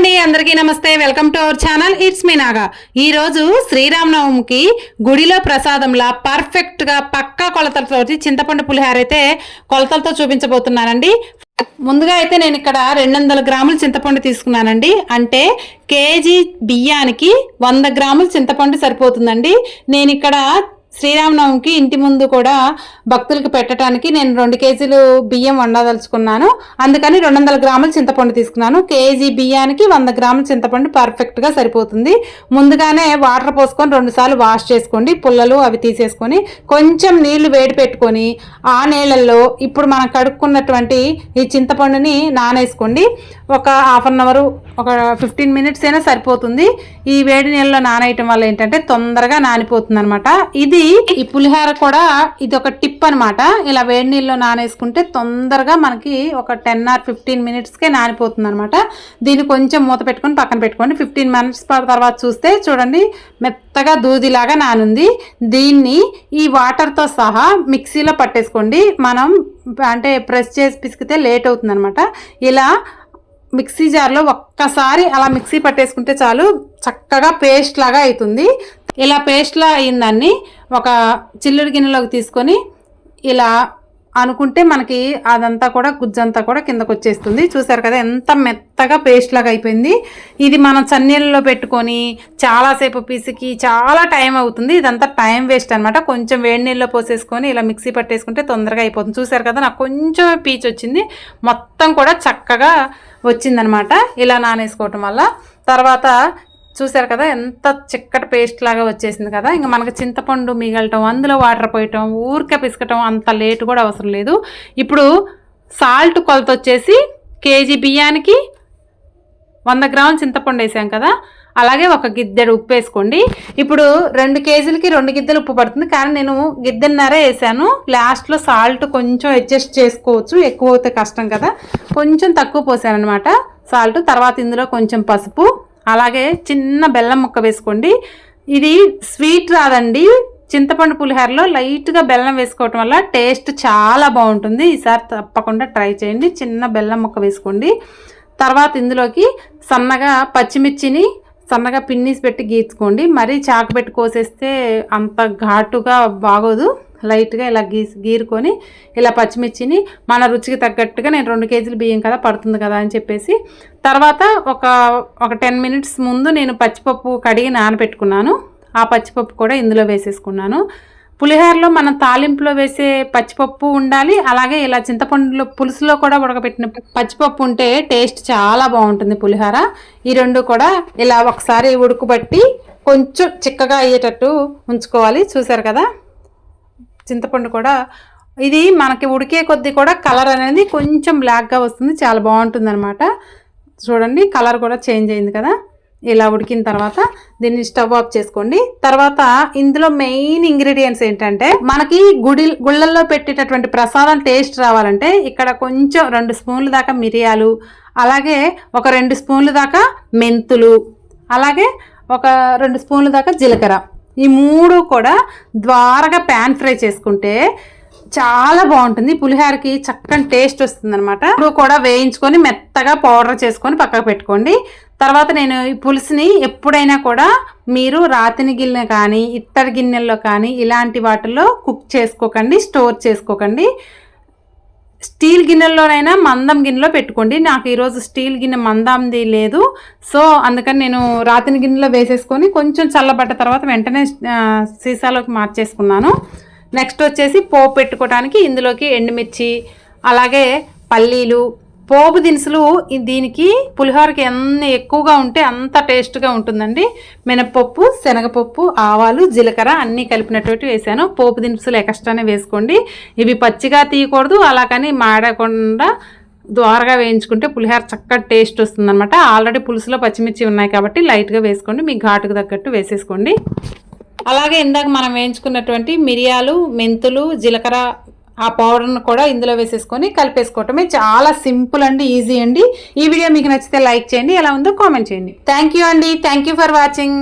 అండి అందరికీ నమస్తే. Welcome to our channel. It's me Naga. ఈ రోజు శ్రీరామనవమికి గుడిలో ప్రసాదంలా పర్ఫెక్ట్గా పక్కా కొలతలతో చింతపండు పులిహార అయితే కొలతలతో చూపించబోతున్నానండి. ముందుగా అయితే నేను ఇక్కడ రెండు వందల గ్రాములు చింతపండు తీసుకున్నానండి. అంటే కేజీ బియ్యానికి వంద గ్రాములు చింతపండు సరిపోతుందండి. నేను ఇక్కడ శ్రీరామనవమికి ఇంటి ముందు కూడా భక్తులకు పెట్టడానికి నేను రెండు కేజీలు బియ్యం వండదలుచుకున్నాను. అందుకని రెండు వందల గ్రాముల చింతపండు తీసుకున్నాను. కేజీ బియ్యానికి వంద గ్రాముల చింతపండు పర్ఫెక్ట్గా సరిపోతుంది. ముందుగానే వాటర్ పోసుకొని రెండుసార్లు వాష్ చేసుకోండి. పుల్లలు అవి తీసేసుకొని కొంచెం నీళ్ళు వేడి పెట్టుకొని ఆ నీళ్ళల్లో ఇప్పుడు మనం కడుక్కున్నటువంటి ఈ చింతపండుని నానేసుకోండి. ఒక హాఫ్ అన్ అవర్ ఒక ఫిఫ్టీన్ మినిట్స్ అయినా సరిపోతుంది. ఈ వేడి నీళ్ళలో నానేయటం వల్ల ఏంటంటే తొందరగా నానిపోతుంది అనమాట ఇది ఈ పులిహోర కూడా ఇది ఒక టిప్ అనమాట ఇలా వేడి నీళ్ళలో నానేసుకుంటే తొందరగా మనకి ఒక టెన్ ఆర్ ఫిఫ్టీన్ మినిట్స్కే నానిపోతుంది అనమాట దీన్ని కొంచెం మూత పెట్టుకొని పక్కన పెట్టుకోండి. ఫిఫ్టీన్ మినిట్స్ తర్వాత చూస్తే చూడండి మెత్తగా దూదిలాగా నానుంది. దీన్ని ఈ వాటర్తో సహా మిక్సీలో పట్టేసుకోండి. మనం అంటే ప్రెస్ చేసి పిసికితే లేట్ అవుతుంది అనమాట ఇలా మిక్సీ జార్లో ఒక్కసారి అలా మిక్సీ పట్టేసుకుంటే చాలు చక్కగా పేస్ట్ లాగా అవుతుంది ఇలా పేస్ట్లా అయిందాన్ని ఒక చిల్లుడు గిన్నెలోకి తీసుకొని ఇలా అనుకుంటే మనకి అదంతా కూడా గుజ్జంతా కూడా కిందకు వచ్చేస్తుంది చూసారు కదా ఎంత మెత్తగా పేస్ట్ లాగా అయిపోయింది. ఇది మనం చన్నీళ్ళలో పెట్టుకొని చాలాసేపు పిసికి చాలా టైం అవుతుంది. ఇదంతా టైం వేస్ట్ అనమాట కొంచెం వేడి నీళ్ళలో పోసేసుకొని ఇలా మిక్సీ పట్టేసుకుంటే తొందరగా అయిపోతుంది. చూసారు కదా నాకు కొంచెం పీచ్ వచ్చింది. మొత్తం కూడా చక్కగా వచ్చిందనమాట ఇలా నానేసుకోవటం వల్ల. తర్వాత చూసారు కదా ఎంత చిక్కటి పేస్ట్ లాగా వచ్చేసింది కదా. ఇంకా మనకి చింతపండు మిగలటం అందులో వాటర్ పోయటం ఊరికే పిసకటం అంత లేట్ కూడా అవసరం లేదు. ఇప్పుడు సాల్ట్ కొలత వచ్చేసి కేజీ బియ్యానికి వంద గ్రాముల చింతపండు వేసాం కదా. అలాగే ఒక గిద్దెడు ఉప్పు వేసుకోండి. ఇప్పుడు రెండు కేజీలకి రెండు గిద్దెలు ఉప్పు పడుతుంది. కానీ నేను గిద్దెన్నరే వేసాను. లాస్ట్లో సాల్ట్ కొంచెం అడ్జస్ట్ చేసుకోవచ్చు. ఎక్కువ అవుతే కష్టం కదా. కొంచెం తక్కువ పోసాను అనమాట సాల్ట్ తర్వాత ఇందులో కొంచెం పసుపు అలాగే చిన్న బెల్లం ముక్క వేసుకోండి. ఇది స్వీట్ రాదండి. చింతపండు పులిహోరలో లైట్గా బెల్లం వేసుకోవటం వల్ల టేస్ట్ చాలా బాగుంటుంది. ఈసారి తప్పకుండా ట్రై చేయండి. చిన్న బెల్లం ముక్క వేసుకోండి. తర్వాత ఇందులోకి సన్నగా పచ్చిమిర్చిని సన్నగా పిన్నీసి పెట్టి గీచుకోండి మరీ చాకు పెట్టి కోసేస్తే అంత ఘాటుగా బాగోదు. లైట్గా ఇలా గీసి గీరుకొని ఇలా పచ్చిమిర్చిని మన రుచికి తగ్గట్టుగా నేను రెండు కేజీలు బియ్యం కదా పడుతుంది కదా అని చెప్పేసి తర్వాత ఒక ఒక టెన్ మినిట్స్ ముందు నేను పచ్చిపప్పు కడిగి నానబెట్టుకున్నాను. ఆ పచ్చిపప్పు కూడా ఇందులో వేసేసుకున్నాను. పులిహోరలో మనం తాలింపులో వేసే పచ్చిపప్పు ఉండాలి అలాగే ఇలా చింతపండులో పులుసులో కూడా ఉడకబెట్టిన పచ్చిపప్పు ఉంటే టేస్ట్ చాలా బాగుంటుంది పులిహోర. ఈ రెండు కూడా ఇలా ఒకసారి ఉడకబట్టి కొంచెం చిక్కగా అయ్యేటట్టు ఉంచుకోవాలి. చూసారు కదా? చింతపండు కూడా ఇది మనకి ఉడికే కొద్దీ కూడా కలర్ అనేది కొంచెం బ్లాక్గా వస్తుంది చాలా బాగుంటుంది అనమాట చూడండి కలర్ కూడా చేంజ్ అయింది కదా. ఇలా ఉడికిన తర్వాత దీన్ని స్టవ్ ఆఫ్ చేసుకోండి. తర్వాత ఇందులో మెయిన్ ఇంగ్రీడియంట్స్ ఏంటంటే మనకి గుడి గుళ్ళల్లో పెట్టేటటువంటి ప్రసాదం టేస్ట్ రావాలంటే ఇక్కడ కొంచెం రెండు స్పూన్ల దాకా మిరియాలు అలాగే ఒక రెండు స్పూన్ల దాకా మెంతులు అలాగే ఒక రెండు స్పూన్ల దాకా జీలకర్ర. ఈ మూడు కూడా ద్వారగా ప్యాన్ ఫ్రై చేసుకుంటే చాలా బాగుంటుంది. పులిహోరకి చక్కని టేస్ట్ వస్తుంది అనమాట ఇప్పుడు కూడా వేయించుకొని మెత్తగా పౌడర్ చేసుకొని పక్కకు పెట్టుకోండి. తర్వాత నేను ఈ పులుసుని ఎప్పుడైనా కూడా మీరు రాతిని గిన్నె కానీ ఇత్తడి గిన్నెల్లో కానీ ఇలాంటి వాటిల్లో కుక్ చేసుకోకండి స్టోర్ చేసుకోకండి. స్టీల్ గిన్నెల్లోనైనా మందం గిన్నెలో పెట్టుకోండి. నాకు ఈరోజు స్టీల్ గిన్నె మందంది లేదు. సో అందుకని నేను రాతిని గిన్నెలో వేసేసుకొని కొంచెం చల్లబడ్డ తర్వాత వెంటనే సీసాలోకి మార్చేసుకున్నాను. నెక్స్ట్ వచ్చేసి పోపు పెట్టుకోవడానికి ఇందులోకి ఎండుమిర్చి అలాగే పల్లీలు పోపు దినుసులు దీనికి పులిహోరకి ఎంత ఎక్కువగా ఉంటే అంత టేస్ట్గా ఉంటుందండి. మినపప్పు శనగపప్పు ఆవాలు జీలకర్ర అన్నీ కలిపినటువంటి వేసాను. పోపు దినుసులు ఎక్స్ట్రానే వేసుకోండి. ఇవి పచ్చిగా తీయకూడదు అలా కానీ మాడకుండా ద్వారగా వేయించుకుంటే పులిహోర చక్కటి టేస్ట్ వస్తుందన్నమాట. ఆల్రెడీ పులుసులో పచ్చిమిర్చి ఉన్నాయి కాబట్టి లైట్గా వేసుకోండి. మీ ఘాటుకు తగ్గట్టు వేసేసుకోండి. అలాగే ఇందాక మనం వేయించుకున్నటువంటి మిరియాలు మెంతులు జీలకర్ర ఆ పౌడర్ను కూడా ఇందులో వేసేసుకొని కలిపేసుకోవటమే చాలా సింపుల్ అండి ఈజీ అండి. ఈ వీడియో మీకు నచ్చితే లైక్ చేయండి ఎలా ఉందో కామెంట్ చేయండి. థ్యాంక్ యూ అండి. Thank you for watching